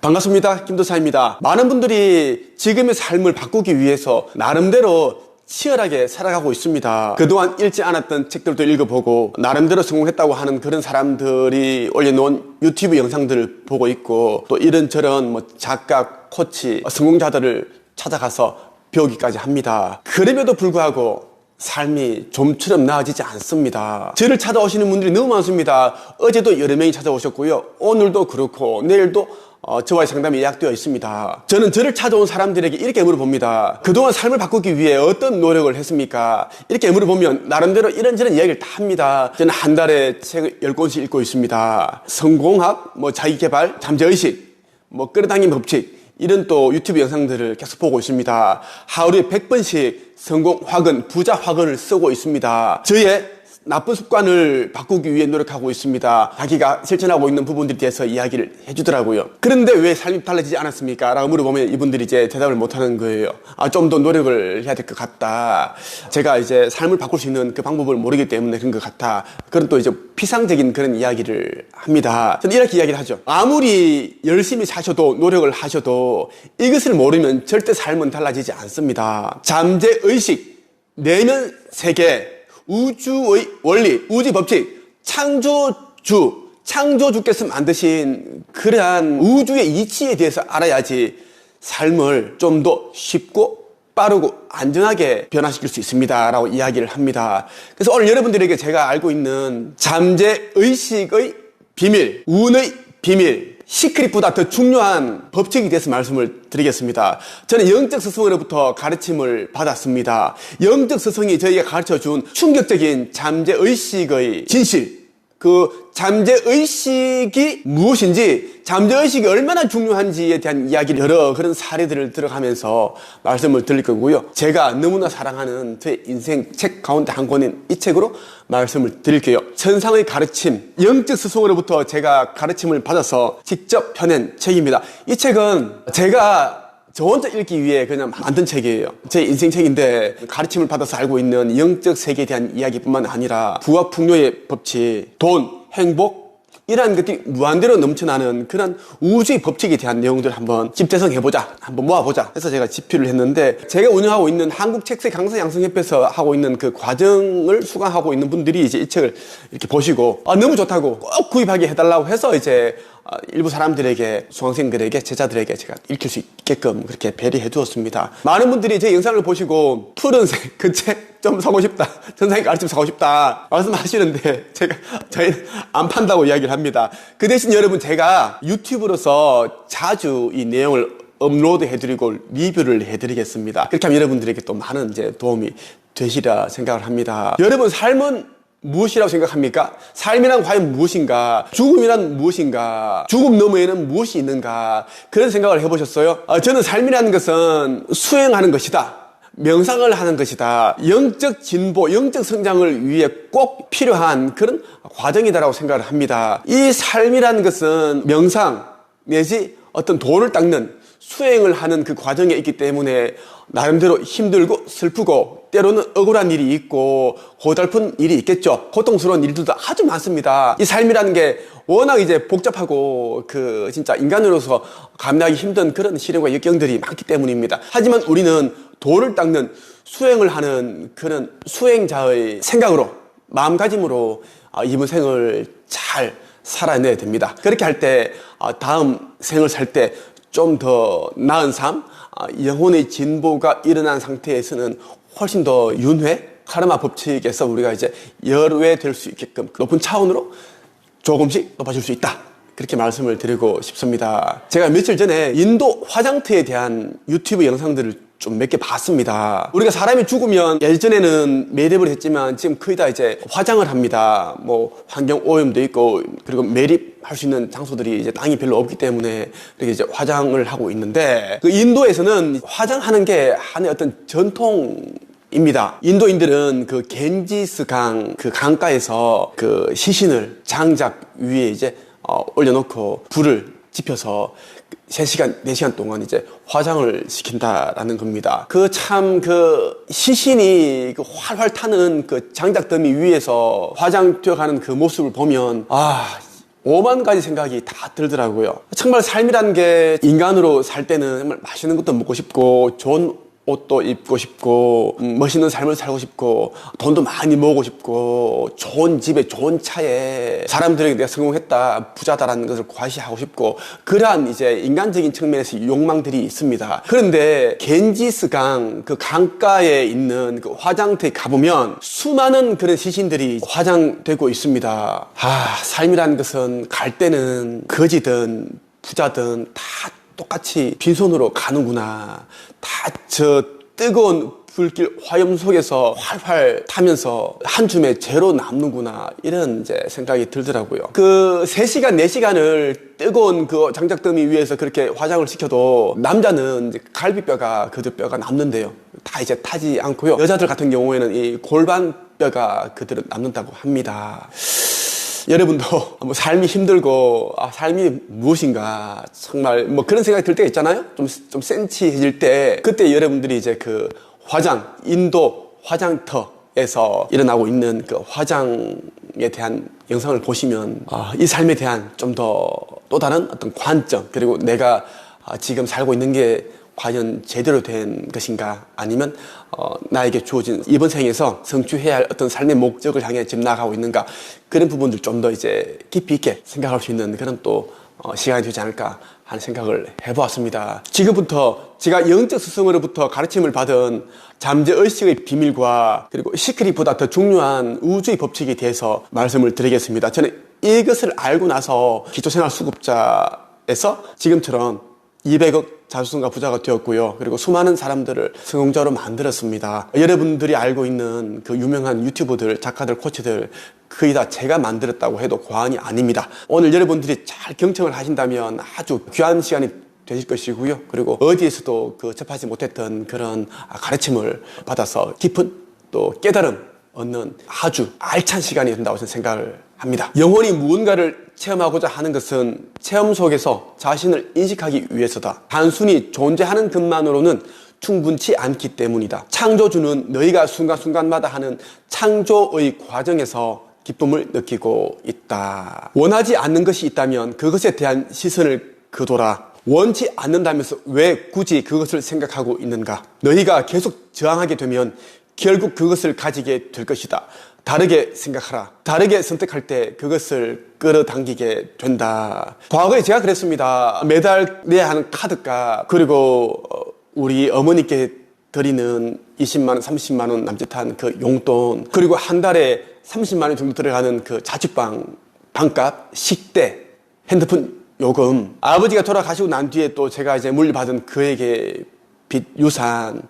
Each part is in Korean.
반갑습니다. 김도사입니다. 많은 분들이 지금의 삶을 바꾸기 위해서 나름대로 치열하게 살아가고 있습니다. 그동안 읽지 않았던 책들도 읽어보고 나름대로 성공했다고 하는 그런 사람들이 올려놓은 유튜브 영상들을 보고 있고 또 이런저런 뭐 작가, 코치, 성공자들을 찾아가서 배우기까지 합니다. 그럼에도 불구하고 삶이 좀처럼 나아지지 않습니다. 저를 찾아오시는 분들이 너무 많습니다. 어제도 여러 명이 찾아오셨고요. 오늘도 그렇고 내일도 어, 저와의 상담이 예약되어 있습니다. 저는 저를 찾아온 사람들에게 이렇게 물어봅니다. 그동안 삶을 바꾸기 위해 어떤 노력을 했습니까? 이렇게 물어보면 나름대로 이런저런 이야기를 다 합니다. 저는 한 달에 책을 10권씩 읽고 있습니다. 성공학, 뭐 자기개발, 잠재의식, 뭐 끌어당김 법칙, 이런 또 유튜브 영상들을 계속 보고 있습니다. 하루에 100번씩 성공 화근, 부자 화근을 쓰고 있습니다. 저의 나쁜 습관을 바꾸기 위해 노력하고 있습니다. 자기가 실천하고 있는 부분들에 대해서 이야기를 해주더라고요. 그런데 왜 삶이 달라지지 않았습니까? 라고 물어보면 이분들이 이제 대답을 못하는 거예요. 아, 좀 더 노력을 해야 될 것 같다. 제가 이제 삶을 바꿀 수 있는 그 방법을 모르기 때문에 그런 것 같아. 그런 또 이제 피상적인 그런 이야기를 합니다. 저는 이렇게 이야기를 하죠. 아무리 열심히 사셔도 노력을 하셔도 이것을 모르면 절대 삶은 달라지지 않습니다. 잠재 의식, 내면 세계, 우주의 원리, 우주 법칙, 창조주, 창조주께서 만드신 그러한 우주의 이치에 대해서 알아야지 삶을 좀 더 쉽고 빠르고 안전하게 변화시킬 수 있습니다. 라고 이야기를 합니다. 그래서 오늘 여러분들에게 제가 알고 있는 잠재의식의 비밀, 운의 비밀, 시크릿보다 더 중요한 법칙에 대해서 말씀을 드리겠습니다. 저는 영적 스승으로부터 가르침을 받았습니다. 영적 스승이 저희가 가르쳐 준 충격적인 잠재의식의 진실, 그 잠재의식이 무엇인지, 잠재의식이 얼마나 중요한지에 대한 이야기를 여러 그런 사례들을 들어가면서 말씀을 드릴 거고요. 제가 너무나 사랑하는 제 인생 책 가운데 한 권인 이 책으로 말씀을 드릴게요. 천상의 가르침, 영적 스승으로부터 제가 가르침을 받아서 직접 펴낸 책입니다. 이 책은 제가 저 혼자 읽기 위해 그냥 만든 책이에요. 제 인생 책인데 가르침을 받아서 알고 있는 영적 세계에 대한 이야기뿐만 아니라 부와 풍요의 법칙, 돈, 행복, 이러한 것들이 무한대로 넘쳐나는 그런 우주의 법칙에 대한 내용들을 한번 집대성해보자. 한번 모아보자. 해서 제가 집필을 했는데 제가 운영하고 있는 한국책세 강사 양성협회에서 하고 있는 그 과정을 수강하고 있는 분들이 이제 이 책을 이렇게 보시고 아, 너무 좋다고 꼭 구입하게 해달라고 해서 이제 아, 일부 사람들에게 수강생들에게 제자들에게 제가 읽힐 수 있게끔 그렇게 배려해 두었습니다. 많은 분들이 제 영상을 보시고 푸른 색 그책 좀 사고 싶다. 전상의 가르침 사고 싶다. 말씀하시는데 제가 저희는 안 판다고 이야기를 합니다. 그 대신 여러분 제가 유튜브로서 자주 이 내용을 업로드 해드리고 리뷰를 해드리겠습니다. 그렇게 하면 여러분들에게 또 많은 이제 도움이 되시리라 생각을 합니다. 여러분 삶은 무엇이라고 생각합니까? 삶이란 과연 무엇인가? 죽음이란 무엇인가? 죽음 너머에는 무엇이 있는가? 그런 생각을 해보셨어요? 아, 저는 삶이라는 것은 수행하는 것이다. 명상을 하는 것이다. 영적 진보, 영적 성장을 위해 꼭 필요한 그런 과정이다라고 생각을 합니다. 이 삶이라는 것은 명상 내지 어떤 돈을 닦는 수행을 하는 그 과정에 있기 때문에 나름대로 힘들고 슬프고 때로는 억울한 일이 있고 고달픈 일이 있겠죠. 고통스러운 일들도 아주 많습니다. 이 삶이라는 게 워낙 이제 복잡하고 그 진짜 인간으로서 감내하기 힘든 그런 시련과 역경들이 많기 때문입니다. 하지만 우리는 돌을 닦는 수행을 하는 그런 수행자의 생각으로 마음가짐으로 아, 이번 생을 잘 살아내야 됩니다. 그렇게 할 때 다음 생을 살 때 좀 더 나은 삶, 아, 영혼의 진보가 일어난 상태에서는 훨씬 더 윤회, 카르마 법칙에서 우리가 이제 열외될 수 있게끔 높은 차원으로 조금씩 높아질 수 있다. 그렇게 말씀을 드리고 싶습니다. 제가 며칠 전에 인도 화장터에 대한 유튜브 영상들을 좀 몇 개 봤습니다. 우리가 사람이 죽으면 예전에는 매립을 했지만 지금 거의 다 이제 화장을 합니다. 뭐 환경 오염도 있고 그리고 매립할 수 있는 장소들이 이제 땅이 별로 없기 때문에 이렇게 이제 화장을 하고 있는데 그 인도에서는 화장하는 게 하나의 어떤 전통 입니다. 인도인들은 그 겐지스 강, 그 강가에서 그 시신을 장작 위에 이제 어, 올려놓고 불을 지펴서 3시간, 4시간 동안 이제 화장을 시킨다라는 겁니다. 그 참그 시신이 그 활활 타는 그 장작 더미 위에서 화장되어 가는 그 모습을 보면 아, 오만 가지 생각이 다 들더라고요. 정말 삶이란 게 인간으로 살 때는 정말 맛있는 것도 먹고 싶고 좋은 옷도 입고 싶고 음, 멋있는 삶을 살고 싶고 돈도 많이 모으고 싶고 좋은 집에 좋은 차에 사람들에게 내가 성공했다 부자다라는 것을 과시하고 싶고 그러한 이제 인간적인 측면에서 욕망들이 있습니다. 그런데 겐지스강 그 강가에 있는 그 화장터에 가보면 수많은 그런 시신들이 화장되고 있습니다. 아 삶이라는 것은 갈 때는 거지든 부자든 다 똑같이 빈손으로 가는구나. 다 저 뜨거운 불길 화염 속에서 활활 타면서 한 줌에 제로 남는구나. 이런 이제 생각이 들더라고요. 그 3시간, 4시간을 뜨거운 그 장작더미 위에서 그렇게 화장을 시켜도 남자는 갈비뼈가 그들뼈가 남는데요. 다 이제 타지 않고요. 여자들 같은 경우에는 이 골반뼈가 그들은 남는다고 합니다. 여러분도 뭐 삶이 힘들고 아, 삶이 무엇인가 정말 뭐 그런 생각이 들 때가 있잖아요. 좀 좀 센치해질 때 그때 여러분들이 이제 그 화장 인도 화장터에서 일어나고 있는 그 화장에 대한 영상을 보시면 아, 이 삶에 대한 좀 더 또 다른 어떤 관점 그리고 내가 아, 지금 살고 있는 게 과연 제대로 된 것인가 아니면 어, 나에게 주어진 이번 생에서 성취해야 할 어떤 삶의 목적을 향해 지금 나가고 있는가 그런 부분들 좀 더 이제 깊이 있게 생각할 수 있는 그런 또 어, 시간이 되지 않을까 하는 생각을 해보았습니다. 지금부터 제가 영적 스승으로부터 가르침을 받은 잠재 의식의 비밀과 그리고 시크릿보다 더 중요한 우주의 법칙에 대해서 말씀을 드리겠습니다. 저는 이것을 알고 나서 기초생활 수급자에서 지금처럼 200억 자수성가 부자가 되었고요. 그리고 수많은 사람들을 성공자로 만들었습니다. 여러분들이 알고 있는 그 유명한 유튜버들, 작가들, 코치들 거의 다 제가 만들었다고 해도 과언이 아닙니다. 오늘 여러분들이 잘 경청을 하신다면 아주 귀한 시간이 되실 것이고요. 그리고 어디에서도 그 접하지 못했던 그런 가르침을 받아서 깊은 또 깨달음 얻는 아주 알찬 시간이 된다고 저는 생각을 합니다. 영원히 무언가를 체험하고자 하는 것은 체험 속에서 자신을 인식하기 위해서다. 단순히 존재하는 것만으로는 충분치 않기 때문이다. 창조주는 너희가 순간순간마다 하는 창조의 과정에서 기쁨을 느끼고 있다. 원하지 않는 것이 있다면 그것에 대한 시선을 거둬라. 원치 않는다면서 왜 굳이 그것을 생각하고 있는가? 너희가 계속 저항하게 되면 결국 그것을 가지게 될 것이다. 다르게 생각하라. 다르게 선택할 때 그것을 끌어당기게 된다. 과거에 제가 그랬습니다. 매달 내야 하는 카드값, 그리고 어, 우리 어머니께 드리는 20만원, 30만원 남짓한 그 용돈, 그리고 한 달에 30만원 정도 들어가는 그 자취방, 방값, 식대, 핸드폰 요금. 아버지가 돌아가시고 난 뒤에 또 제가 이제 물려받은 그에게 빚, 유산,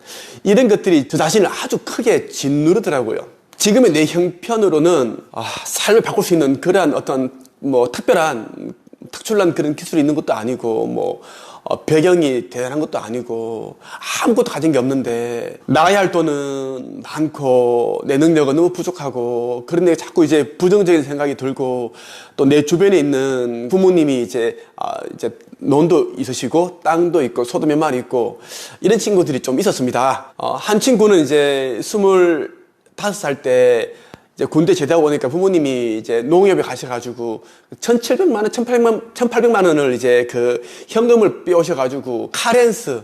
이런 것들이 저 자신을 아주 크게 짓누르더라고요. 지금의 내 형편으로는 아, 삶을 바꿀 수 있는 그러한 어떤 뭐 특별한 특출난 그런 기술이 있는 것도 아니고 뭐 어, 배경이 대단한 것도 아니고 아무것도 가진 게 없는데 나가야 할 돈은 많고 내 능력은 너무 부족하고 그런데 자꾸 이제 부정적인 생각이 들고 또 내 주변에 있는 부모님이 이제 아, 이제 논도 있으시고 땅도 있고 소도 몇 마리 있고 이런 친구들이 좀 있었습니다. 어, 한 친구는 이제 스물 다섯 살 때 이제 군대 제대하고 오니까 부모님이 이제 농협에 가셔가지고 1,700만 원, 1,800만, 1,800만 원을 이제 그 현금을 빼오셔가지고 카렌스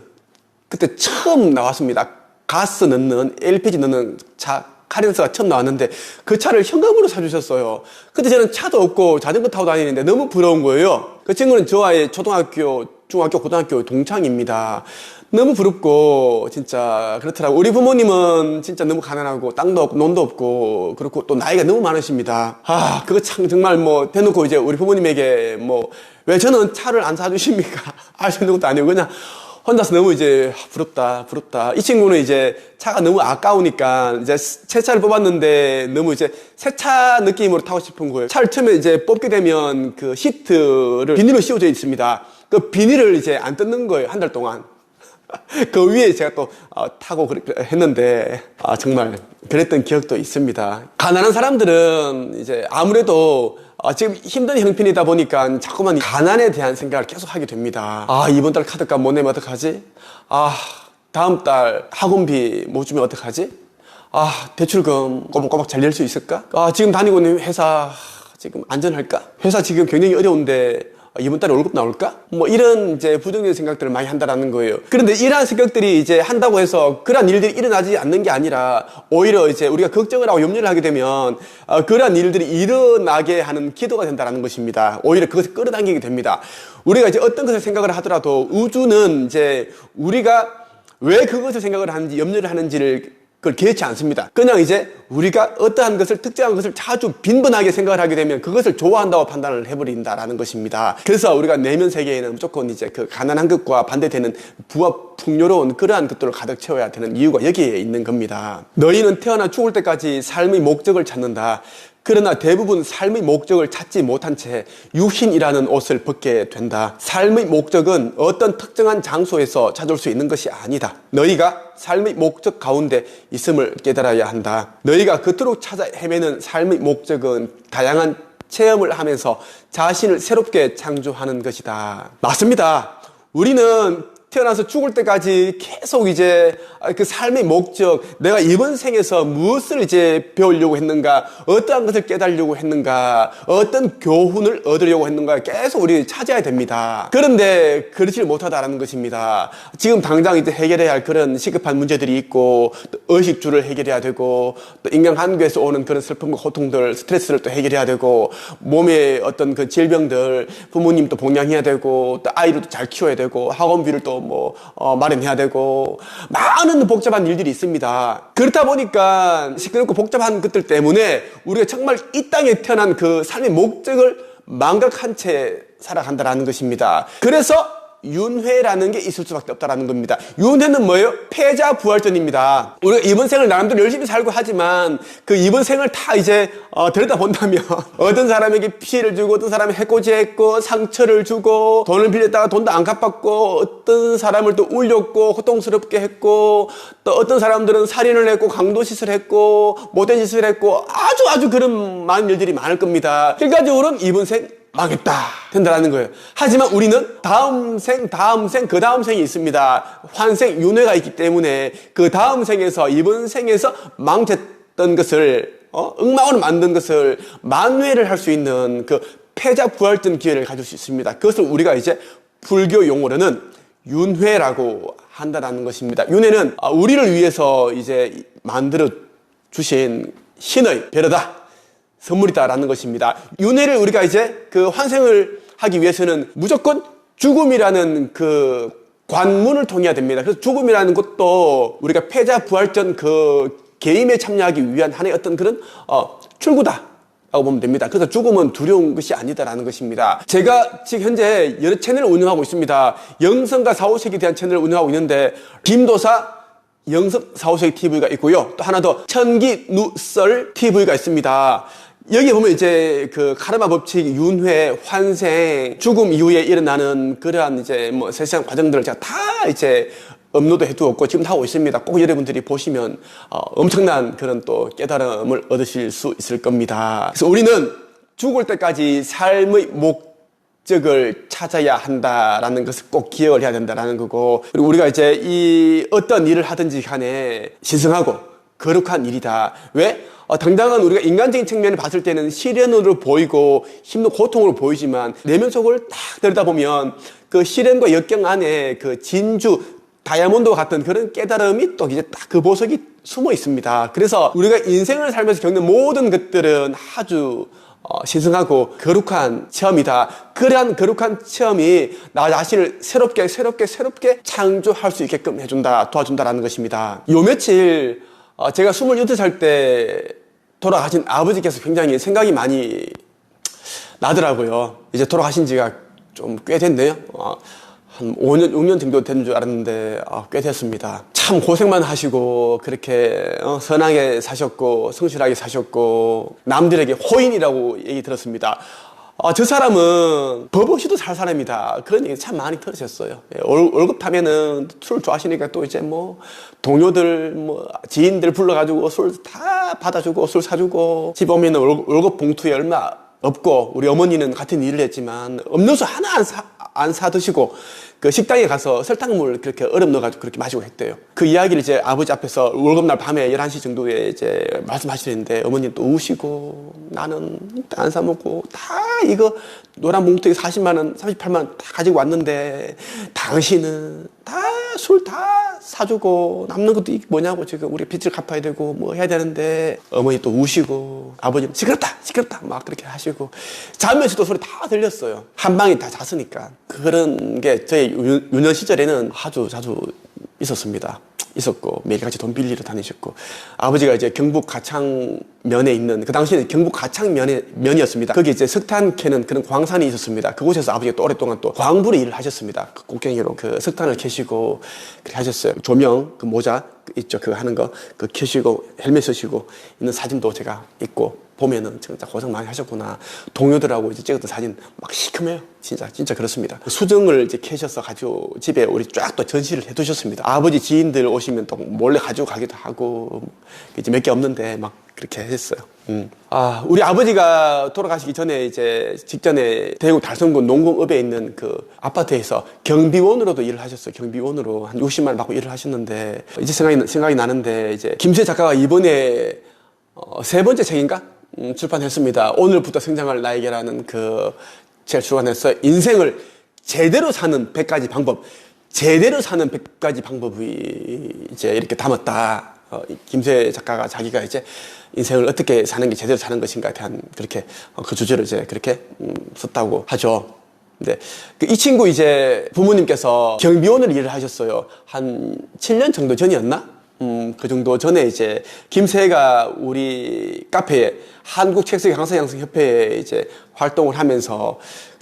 그때 처음 나왔습니다. 가스 넣는 LPG 넣는 차 카렌스가 처음 나왔는데 그 차를 현금으로 사주셨어요. 그때 저는 차도 없고 자전거 타고 다니는데 너무 부러운 거예요. 그 친구는 저와의 초등학교, 중학교, 고등학교 동창입니다. 너무 부럽고 진짜 그렇더라고. 우리 부모님은 진짜 너무 가난하고 땅도 없고 논도 없고 그렇고 또 나이가 너무 많으십니다. 아 그거 참 정말 뭐 대놓고 이제 우리 부모님에게 뭐 왜 저는 차를 안 사주십니까? 있는 것도 아니고 그냥 혼자서 너무 이제 부럽다, 부럽다. 이 친구는 이제 차가 너무 아까우니까 이제 새 차를 뽑았는데 너무 이제 새 차 느낌으로 타고 싶은 거예요. 차를 처음에 이제 뽑게 되면 그 시트를 비닐로 씌워져 있습니다. 그 비닐을 이제 안 뜯는 거예요. 한 달 동안. 그 위에 제가 또 어, 타고 했는데 아, 정말 그랬던 기억도 있습니다. 가난한 사람들은 이제 아무래도 어, 지금 힘든 형편이다 보니까 자꾸만 가난에 대한 생각을 계속 하게 됩니다. 아 이번 달 카드값 못 내면 어떡하지? 아 다음 달 학원비 못 주면 어떡하지? 아 대출금 꼬박꼬박 잘 낼 수 있을까? 아 지금 다니고 있는 회사 지금 안전할까? 회사 지금 경영이 어려운데 이번 달에 월급 나올까? 뭐 이런 이제 부정적인 생각들을 많이 한다라는 거예요. 그런데 이러한 생각들이 이제 한다고 해서 그러한 일들이 일어나지 않는 게 아니라 오히려 이제 우리가 걱정을 하고 염려를 하게 되면 어, 그러한 일들이 일어나게 하는 기도가 된다라는 것입니다. 오히려 그것을 끌어당기게 됩니다. 우리가 이제 어떤 것을 생각을 하더라도 우주는 이제 우리가 왜 그것을 생각을 하는지 염려를 하는지를 그걸 개의치 않습니다. 그냥 이제 우리가 어떠한 것을 특정한 것을 자주 빈번하게 생각을 하게 되면 그것을 좋아한다고 판단을 해버린다라는 것입니다. 그래서 우리가 내면 세계에는 무조건 이제 그 가난한 것과 반대되는 부와 풍요로운 그러한 것들을 가득 채워야 되는 이유가 여기에 있는 겁니다. 너희는 태어나 죽을 때까지 삶의 목적을 찾는다. 그러나 대부분 삶의 목적을 찾지 못한 채 유신이라는 옷을 벗게 된다. 삶의 목적은 어떤 특정한 장소에서 찾을 수 있는 것이 아니다. 너희가 삶의 목적 가운데 있음을 깨달아야 한다. 너희가 그토록 찾아 헤매는 삶의 목적은 다양한 체험을 하면서 자신을 새롭게 창조하는 것이다. 맞습니다. 우리는 태어나서 죽을 때까지 계속 이제 그 삶의 목적, 내가 이번 생에서 무엇을 이제 배우려고 했는가, 어떠한 것을 깨달으려고 했는가, 어떤 교훈을 얻으려고 했는가, 계속 우리 찾아야 됩니다. 그런데 그렇지 못하다라는 것입니다. 지금 당장 이제 해결해야 할 그런 시급한 문제들이 있고, 또 의식주를 해결해야 되고, 또 인간 관계에서 오는 그런 슬픔과 고통들, 스트레스를 또 해결해야 되고, 몸의 어떤 그 질병들, 부모님도 봉양해야 되고, 또 아이를 잘 키워야 되고, 학원비를 또 뭐, 어, 마련해야 되고, 많은 복잡한 일들이 있습니다. 그렇다 보니까 시끄럽고 복잡한 것들 때문에 우리가 정말 이 땅에 태어난 그 삶의 목적을 망각한 채 살아간다라는 것입니다. 그래서 윤회라는 게 있을 수밖에 없다라는 겁니다. 윤회는 뭐예요? 패자 부활전입니다. 우리가 이번 생을 나름대로 열심히 살고 하지만 그 이번 생을 다 이제 어, 들여다 본다면 어떤 사람에게 피해를 주고 어떤 사람이 해코지했고 상처를 주고 돈을 빌렸다가 돈도 안 갚았고 어떤 사람을 또 울렸고 고통스럽게 했고 또 어떤 사람들은 살인을 했고 강도 시설했고 모된 시설했고 아주 아주 그런 많은 일들이 많을 겁니다. 결과적으로는 이번 생 망했다. 된다라는 거예요. 하지만 우리는 다음 생, 다음 생, 그 다음 생이 있습니다. 환생, 윤회가 있기 때문에 그 다음 생에서, 이번 생에서 망쳤던 것을, 어? 엉망으로 만든 것을 만회를 할 수 있는 그 패자 부활전 기회를 가질 수 있습니다. 그것을 우리가 이제 불교 용어로는 윤회라고 한다라는 것입니다. 윤회는 아, 우리를 위해서 이제 만들어 주신 신의 배려다. 선물이다라는 것입니다. 윤회를 우리가 이제 그 환생을 하기 위해서는 무조건 죽음이라는 그 관문을 통해야 됩니다. 그래서 죽음이라는 것도 우리가 패자 부활전 그 게임에 참여하기 위한 하나의 어떤 그런 어, 출구다. 라고 보면 됩니다. 그래서 죽음은 두려운 것이 아니다라는 것입니다. 제가 지금 현재 여러 채널을 운영하고 있습니다. 영성과 사후세계에 대한 채널을 운영하고 있는데 김도사 영성 사후세계 TV가 있고요. 또 하나 더 천기 누썰 TV가 있습니다. 여기 보면 이제 그 카르마 법칙, 윤회, 환생, 죽음 이후에 일어나는 그러한 이제 뭐 세상 과정들을 제가 다 이제 업로드 해두었고 지금 하고 있습니다. 꼭 여러분들이 보시면 어, 엄청난 그런 또 깨달음을 얻으실 수 있을 겁니다. 그래서 우리는 죽을 때까지 삶의 목적을 찾아야 한다라는 것을 꼭 기억을 해야 된다라는 거고 그리고 우리가 이제 이 어떤 일을 하든지 간에 신성하고 거룩한 일이다. 왜? 어, 당당한 우리가 인간적인 측면을 봤을 때는 시련으로 보이고 힘든 고통으로 보이지만 내면 속을 딱 들여다보면 그 시련과 역경 안에 그 진주 다이아몬드와 같은 그런 깨달음이 또 이제 딱 그 보석이 숨어 있습니다. 그래서 우리가 인생을 살면서 겪는 모든 것들은 아주 어, 신성하고 거룩한 체험이다. 그러한 거룩한 체험이 나 자신을 새롭게 새롭게 새롭게 창조할 수 있게끔 해준다, 도와준다라는 것입니다. 요 며칠 어, 제가 28살 때 돌아가신 아버지께서 굉장히 생각이 많이 나더라고요. 이제 돌아가신 지가 좀 꽤 됐네요. 어, 한 5년, 6년 정도 된 줄 알았는데 아, 꽤 됐습니다. 참 고생만 하시고 그렇게 어, 선하게 사셨고 성실하게 사셨고 남들에게 호인이라고 얘기 들었습니다. 아, 저 사람은 법 없이도 살 사람이다. 그런 얘기 참 많이 들으셨어요. 예, 월, 월급 타면은 술 좋아하시니까 또 이제 뭐 동료들, 뭐 지인들 불러가지고 술 다 받아주고 술 사주고 집 오면은 월, 월급 봉투에 얼마 없고 우리 어머니는 같은 일을 했지만 음료수 하나 안 사, 안 사드시고 그 식당에 가서 설탕물 그렇게 얼음 넣어가지고 그렇게 마시고 했대요. 그 이야기를 이제 아버지 앞에서 월급날 밤에 11시 정도에 이제 말씀하시는데 어머니 또 우시고 나는 안 사먹고 다 이거 노란 봉투에 40만원, 38만원 다 가지고 왔는데 당신은 다 술 다 사주고 남는 것도 뭐냐고 지금 우리 빚을 갚아야 되고 뭐 해야 되는데 어머니 또 우시고 아버님 시끄럽다 시끄럽다 막 그렇게 하시고 자면서도 소리 다 들렸어요 한 방에 다 잤으니까 그런 게 저희 유- 유년 시절에는 아주 자주 있었습니다 있었고 매일같이 돈 빌리러 다니셨고 아버지가 이제 경북 가창면에 있는 그 당시에는 경북 가창면에 면이었습니다. 거기 이제 석탄 캐는 그런 광산이 있었습니다. 그곳에서 아버지가 또 오랫동안 또 광부로 일을 하셨습니다. 그 곡괭이로 그 석탄을 캐시고 그렇게 하셨어요. 조명 그 모자 그 있죠 그거 하는 거 그 캐시고 헬멧 쓰시고 있는 사진도 제가 있고 보면은 진짜 고생 많이 하셨구나. 동료들하고 이제 찍었던 사진 막 시큼해요. 진짜, 진짜 그렇습니다. 수정을 이제 캐셔서 가지고 집에 우리 쫙 또 전시를 해 두셨습니다. 아버지 지인들 오시면 또 몰래 가지고 가기도 하고, 이제 몇 개 없는데 막 그렇게 했어요. 음. 아, 우리 아버지가 돌아가시기 전에 이제 직전에 대구 달성군 농공읍에 있는 그 아파트에서 경비원으로도 일을 하셨어요. 경비원으로 한 60만 원 받고 일을 하셨는데, 이제 생각이, 생각이 나는데, 이제 김수혜 작가가 이번에 어, 세 번째 책인가? 음, 출판했습니다. 오늘부터 성장할 나에게라는 그 제가 출간해서 인생을 제대로 사는 100가지 방법, 제대로 사는 100가지 방법이 이제 이렇게 담았다. 어, 이 김세 작가가 자기가 이제 인생을 어떻게 사는 게 제대로 사는 것인가에 대한 그렇게 어, 그 주제를 이제 그렇게 음, 썼다고 하죠. 근데 그 이 친구 이제 부모님께서 경비원으로 일을 하셨어요. 한 7년 정도 전이었나? 음, 그 정도 전에 이제 김세가 우리 카페에 한국 책쓰기 강사 양성 협회에 이제 활동을 하면서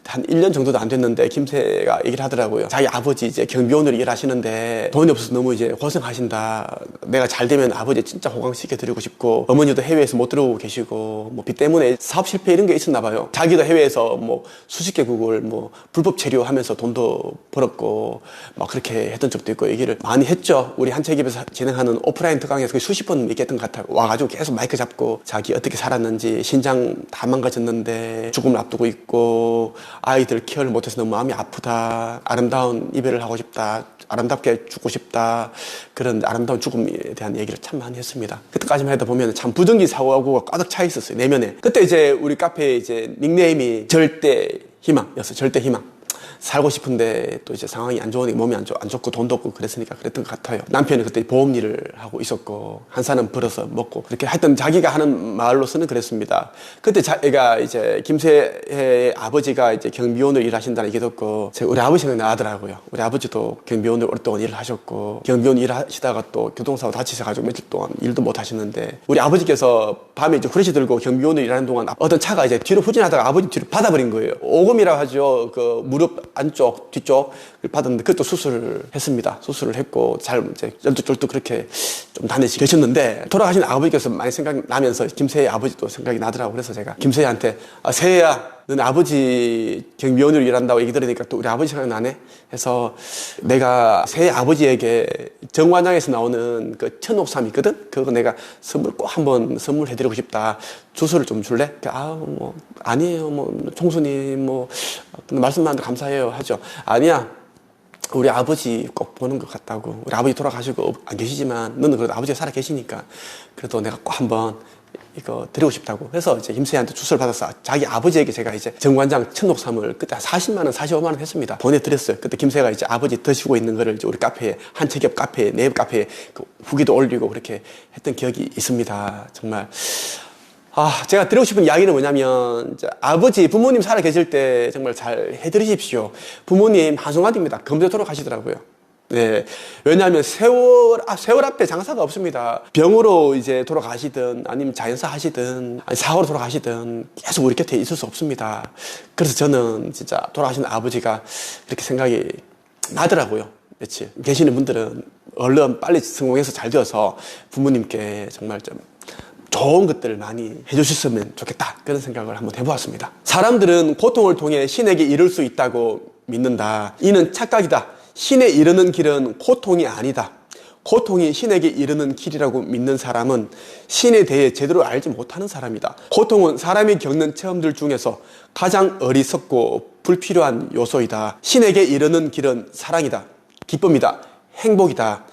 한 1년 정도도 안 됐는데 김세가 얘기를 하더라고요. 자기 아버지 이제 경비원으로 일하시는데 돈이 없어서 너무 이제 고생하신다. 내가 잘 되면 아버지 진짜 호강시켜 드리고 싶고 어머니도 해외에서 못 들어오고 계시고 뭐 빚 때문에 사업 실패 이런 게 있었나 봐요. 자기도 해외에서 뭐 수십 개국을 뭐 불법 체류하면서 돈도 벌었고 막 그렇게 했던 적도 있고 얘기를 많이 했죠. 우리 한책입에서 진행하는 오프라인 특강에서 그 수십 번 얘기했던 것 같아요. 와가지고 계속 마이크 잡고 자기 어떻게 살았는지 신장 다 망가졌는데 죽음을 앞두고 있고 아이들 케어를 못해서 너무 마음이 아프다. 아름다운 이별을 하고 싶다. 아름답게 죽고 싶다. 그런 아름다운 죽음에 대한 얘기를 참 많이 했습니다. 그때까지만 해도 보면 참 부정기 사고가 가득 차 있었어요. 내면에. 그때 이제 우리 카페에 이제 닉네임이 절대 희망이었어요. 절대 희망. 살고 싶은데 또 이제 상황이 안 좋으니 몸이 안, 좋, 안 좋고 돈도 없고 그랬으니까 그랬던 것 같아요. 남편이 그때 보험 일을 하고 있었고 한 사람 벌어서 먹고 그렇게 하여튼 자기가 하는 말로서는 그랬습니다. 그때 자기가 이제 김세의 아버지가 이제 경비원으로 일하신다는 얘기 듣고 우리 아버지 생각이 나더라고요. 우리 아버지도 경비원으로 오랫동안 일을 하셨고 경비원 일하시다가 또 교통사고 다치셔가지고 며칠 동안 일도 못 하시는데 우리 아버지께서 밤에 이제 후레쉬 들고 경비원으로 일하는 동안 어떤 차가 이제 뒤로 후진하다가 아버지 뒤로 받아버린 거예요. 오금이라고 하죠. 그 무릎 안쪽, 뒤쪽 받았는데 그것도 수술을 했습니다. 수술을 했고 잘 이제 쩔뚝쩔뚝 그렇게 좀 다니시 계셨는데 돌아가신 아버지께서 많이 생각나면서 김세희 아버지도 생각이 나더라고 그래서 제가 김세희한테 아, 세희야 너네 아버지 경비원으로 일한다고 얘기 들으니까 또 우리 아버지 생각나네 해서 내가 세희 아버지에게 정관장에서 나오는 그 천옥삼 있거든? 그거 내가 선물 꼭 한번 선물해드리고 싶다. 주소를 좀 줄래? 아 뭐 아니에요. 뭐 총수님 뭐 말씀만 감사해요 하죠. 아니야 우리 아버지 꼭 보는 것 같다고. 우리 아버지 돌아가시고 안 계시지만 너는 그래도 아버지가 살아 계시니까 그래도 내가 꼭 한번 이거 드리고 싶다고. 그래서 이제 김수희한테 주소를 받아서 자기 아버지에게 제가 이제 정관장 천옥삼을 그때 한 40만 원, 45만 원 했습니다. 보내드렸어요. 그때 김수희가 이제 아버지 드시고 있는 거를 이제 우리 카페에 한책엽 카페에 네이버 카페에 그 후기도 올리고 그렇게 했던 기억이 있습니다. 정말. 아, 제가 드리고 싶은 이야기는 뭐냐면, 아버지, 부모님 살아 계실 때 정말 잘 해드리십시오. 부모님 한송아입니다. 검사 돌아가시더라고요. 네. 왜냐하면 세월, 아, 세월 앞에 장사가 없습니다. 병으로 이제 돌아가시든, 아니면 자연사 하시든, 아니, 사고로 돌아가시든, 계속 우리 곁에 있을 수 없습니다. 그래서 저는 진짜 돌아가신 아버지가 그렇게 생각이 나더라고요. 며칠. 계시는 분들은 얼른 빨리 성공해서 잘 되어서 부모님께 정말 좀 좋은 것들을 많이 해주셨으면 좋겠다. 그런 생각을 한번 해보았습니다. 사람들은 고통을 통해 신에게 이룰 수 있다고 믿는다. 이는 착각이다. 신에 이르는 길은 고통이 아니다. 고통이 신에게 이르는 길이라고 믿는 사람은 신에 대해 제대로 알지 못하는 사람이다. 고통은 사람이 겪는 체험들 중에서 가장 어리석고 불필요한 요소이다. 신에게 이르는 길은 사랑이다. 기쁨이다. 행복이다.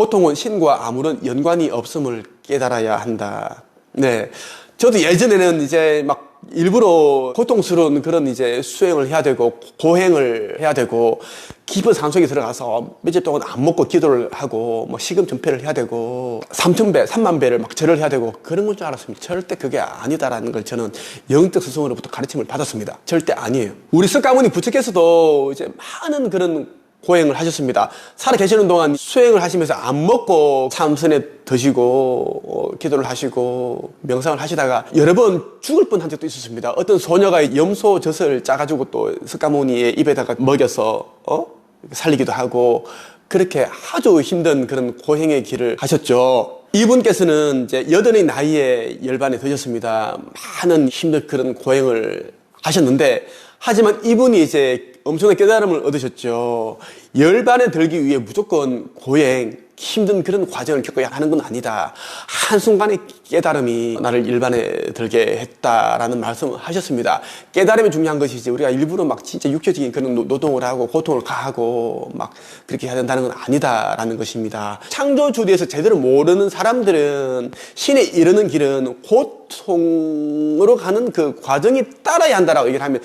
고통은 신과 아무런 연관이 없음을 깨달아야 한다. 네. 저도 예전에는 이제 막 일부러 고통스러운 그런 이제 수행을 해야 되고 고행을 해야 되고 깊은 산속에 들어가서 며칠 동안 안 먹고 기도를 하고 뭐 시금 전폐를 해야 되고 3천 배, 3만 배를 막 절을 해야 되고 그런 건줄 알았습니다. 절대 그게 아니다라는 걸 저는 영적 스승으로부터 가르침을 받았습니다. 절대 아니에요. 우리 석가모니 부처께서도 이제 많은 그런 고행을 하셨습니다. 살아 계시는 동안 수행을 하시면서 안 먹고 참선에 드시고 어, 기도를 하시고 명상을 하시다가 여러 번 죽을 뻔한 적도 있었습니다. 어떤 소녀가 염소 젖을 짜가지고 또 석가모니의 입에다가 먹여서 어? 살리기도 하고 그렇게 아주 힘든 그런 고행의 길을 가셨죠. 이분께서는 이제 여든의 나이에 열반에 드셨습니다. 많은 힘든 그런 고행을 하셨는데 하지만 이분이 이제 엄청난 깨달음을 얻으셨죠. 열반에 들기 위해 무조건 고행, 힘든 그런 과정을 겪어야 하는 건 아니다. 한순간의 깨달음이 나를 일반에 들게 했다라는 말씀을 하셨습니다. 깨달음이 중요한 것이지 우리가 일부러 막 진짜 육체적인 그런 노- 노동을 하고 고통을 가하고 막 그렇게 해야 된다는 건 아니다라는 것입니다. 창조주에 대해서 제대로 모르는 사람들은 신에 이르는 길은 고통으로 가는 그 과정이 따라야 한다라고 얘기를 하면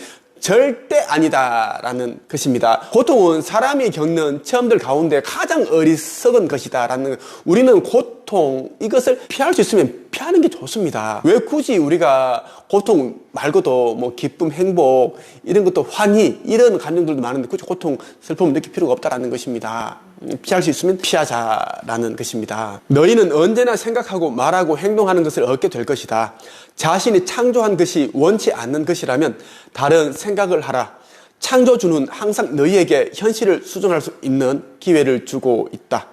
절대 아니다라는 것입니다. 고통은 사람이 겪는 체험들 가운데 가장 어리석은 것이다라는 우리는 고통 이것을 피할 수 있으면 피하는 게 좋습니다. 왜 굳이 우리가 고통 말고도 뭐 기쁨, 행복 이런 것도 환희 이런 감정들도 많은데 굳이 고통, 슬픔을 느낄 필요가 없다라는 것입니다. 피할 수 있으면 피하자라는 것입니다. 너희는 언제나 생각하고 말하고 행동하는 것을 얻게 될 것이다. 자신이 창조한 것이 원치 않는 것이라면 다른 생각을 하라. 창조주는 항상 너희에게 현실을 수정할 수 있는 기회를 주고 있다.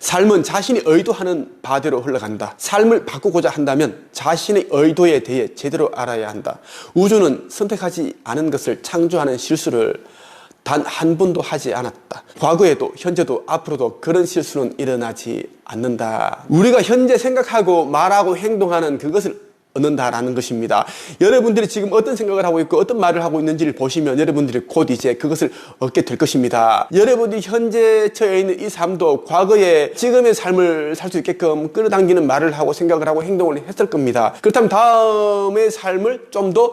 삶은 자신이 의도하는 바대로 흘러간다. 삶을 바꾸고자 한다면 자신의 의도에 대해 제대로 알아야 한다. 우주는 선택하지 않은 것을 창조하는 실수를 단 한 번도 하지 않았다. 과거에도 현재도 앞으로도 그런 실수는 일어나지 않는다. 우리가 현재 생각하고 말하고 행동하는 그것을 얻는다라는 것입니다. 여러분들이 지금 어떤 생각을 하고 있고 어떤 말을 하고 있는지를 보시면 여러분들이 곧 이제 그것을 얻게 될 것입니다. 여러분이 현재 처해 있는 이 삶도 과거에 지금의 삶을 살 수 있게끔 끌어당기는 말을 하고 생각을 하고 행동을 했을 겁니다. 그렇다면 다음의 삶을 좀 더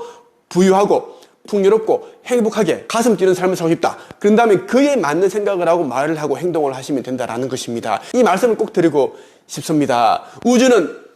부유하고 풍요롭고 행복하게 가슴 뛰는 삶을 살고 싶다. 그런 다음에 그에 맞는 생각을 하고 말을 하고 행동을 하시면 된다라는 것입니다. 이 말씀을 꼭 드리고 싶습니다. 우주는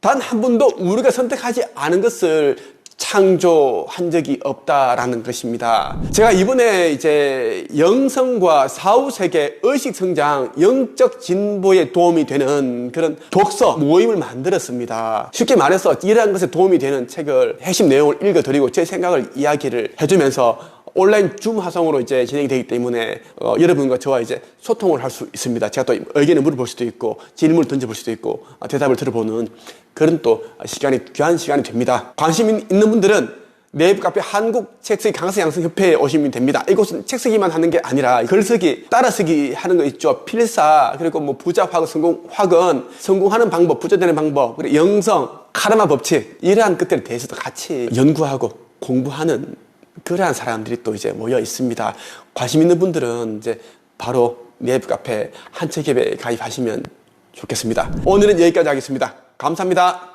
단 한 번도 우리가 선택하지 않은 것을 창조한 적이 없다라는 것입니다. 제가 이번에 이제 영성과 사후세계 의식 성장, 영적 진보에 도움이 되는 그런 독서 모임을 만들었습니다. 쉽게 말해서 이러한 것에 도움이 되는 책을 핵심 내용을 읽어드리고 제 생각을 이야기를 해주면서 온라인 줌 화성으로 이제 진행이 되기 때문에 어, 여러분과 저와 이제 소통을 할 수 있습니다. 제가 또 의견을 물어볼 수도 있고 질문을 던져볼 수도 있고 어, 대답을 들어보는 그런 또 시간이 귀한 시간이 됩니다. 관심 있는 분들은 네이버 카페 한국 책쓰기 강사 양성 협회에 오시면 됩니다. 이곳은 책쓰기만 하는 게 아니라 글쓰기, 따라쓰기 하는 거 있죠. 필사 그리고 뭐 부자 화근, 성공 화근, 성공하는 방법, 부자 되는 방법, 그리고 영성, 카르마 법칙 이러한 것들에 대해서도 같이 연구하고 공부하는 그러한 사람들이 또 이제 모여 있습니다. 관심 있는 분들은 이제 바로 네이버 카페 한책협에 가입하시면 좋겠습니다. 오늘은 여기까지 하겠습니다. 감사합니다.